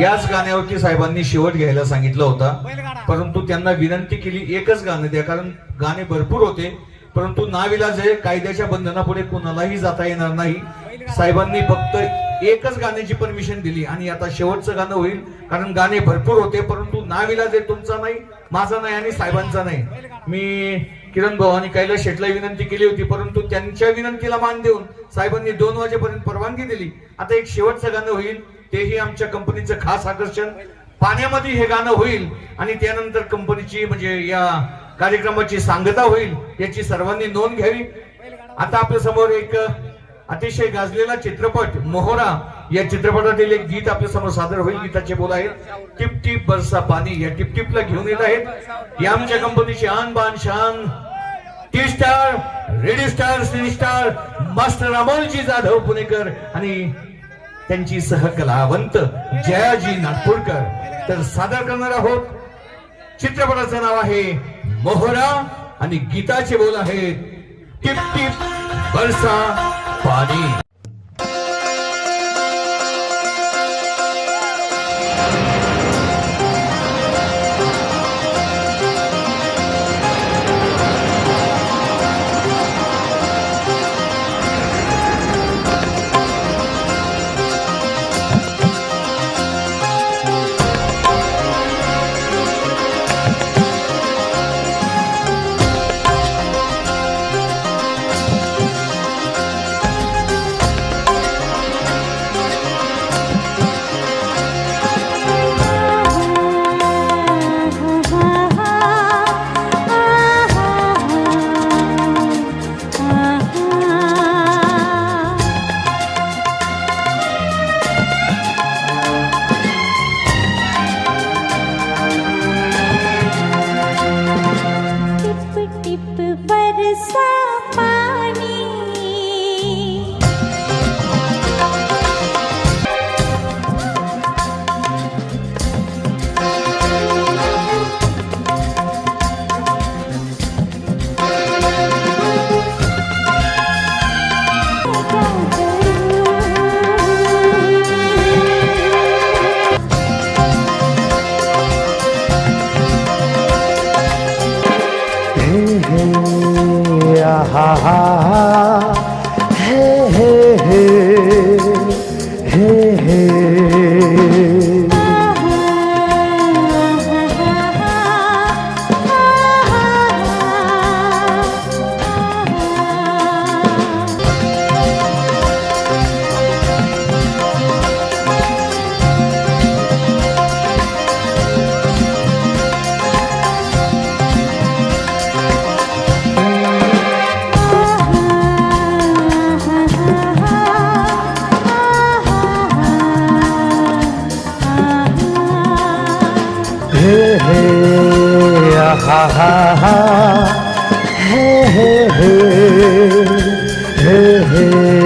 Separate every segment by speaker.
Speaker 1: याच गाण्यावरती साहेबांनी शेवट घ्यायला सांगितलं होता. परंतु त्यांना विनंती केली एकच गाणं द्या कारण गाणे भरपूर होते. परंतु नाविलाज आहे कायद्याच्या बंधनापुढे कुणालाही जाता येणार नाही. साहेबांनी फक्त एकच गाण्याची परमिशन दिली आणि आता शेवटचं गाणं होईल कारण गाणे भरपूर होते परंतु नाविलाज आहे तुमचा नाही माझा नाही आणि साहेबांचा नाही. मी किरण भवानी कैलास शेटला विनंती केली होती परंतु त्यांच्या विनंतीला मान देऊन साहेबांनी दोन वाजेपर्यंत परवानगी दिली. आता एक शेवटचं गाणं होईल तेही आमच्या कंपनीचं खास आकर्षण. पाण्यामध्ये हे गाणं होईल आणि त्यानंतर कंपनीची म्हणजे या कार्यक्रमाची सांगता होईल याची सर्वांनी नोंद घ्यावी. आता आपल्यासमोर एक अतिशय गाजलेला चित्रपट मोहरा या चित्रपटातील एक गीत आपल्यासमोर सादर होईल. गीताचे बोल आहेत टिप टिप बरसा पाणी या टिप टिपला घेऊन येत आहेत. या आमच्या कंपनीची आन बान शान. T star radio star cine star master Amolji Jadhav Punekar आणि त्यांची सहकलावंत जयाजी नागपूरकर. तर सादर करणार आहोत. चित्रपटाचं नाव आहे मोहरा आणि गीताचे बोल आहेत टिप टिप बरसा पाणी.
Speaker 2: हे आहा आहा हा हा हे हे हे हे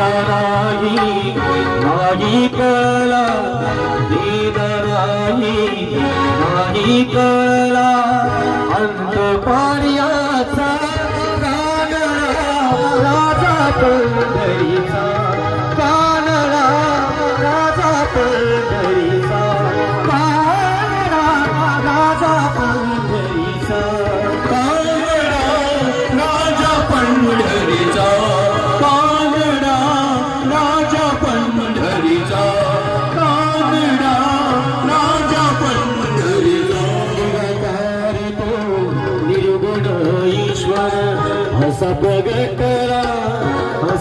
Speaker 3: नाही नाही कळला वेदनाही नाही नाही कळला अंत पार्याचा कानडा राजा पंढरीचा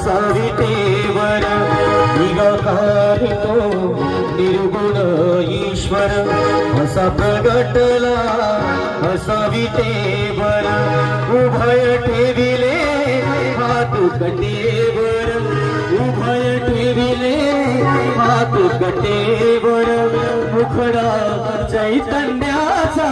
Speaker 3: सवितेवर विटेवर तो निर्गुण ईश्वर. असा प्रगटला असा विटेवर उभय ठेविले हातुकटेवर उभय ठेविले हातुकटेवर मुखडा चैतन्याचा.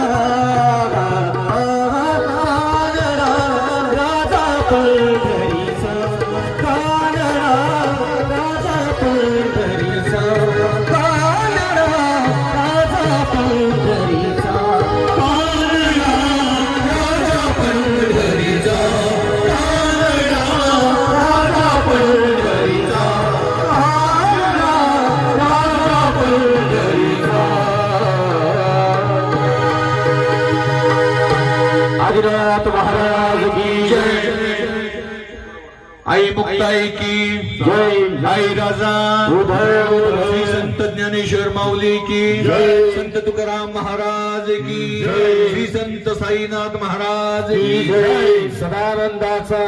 Speaker 3: आदिनाथ महाराज की जय।
Speaker 1: आई मुक्ताई की
Speaker 3: जय।
Speaker 1: आई राजा।
Speaker 3: उदय
Speaker 1: श्री संत ज्ञानेश्वर माऊली की
Speaker 3: जय.
Speaker 1: संत तुकाराम महाराज की
Speaker 3: जय.
Speaker 1: श्री संत साईनाथ महाराज
Speaker 3: की जय। सदानंदाचा।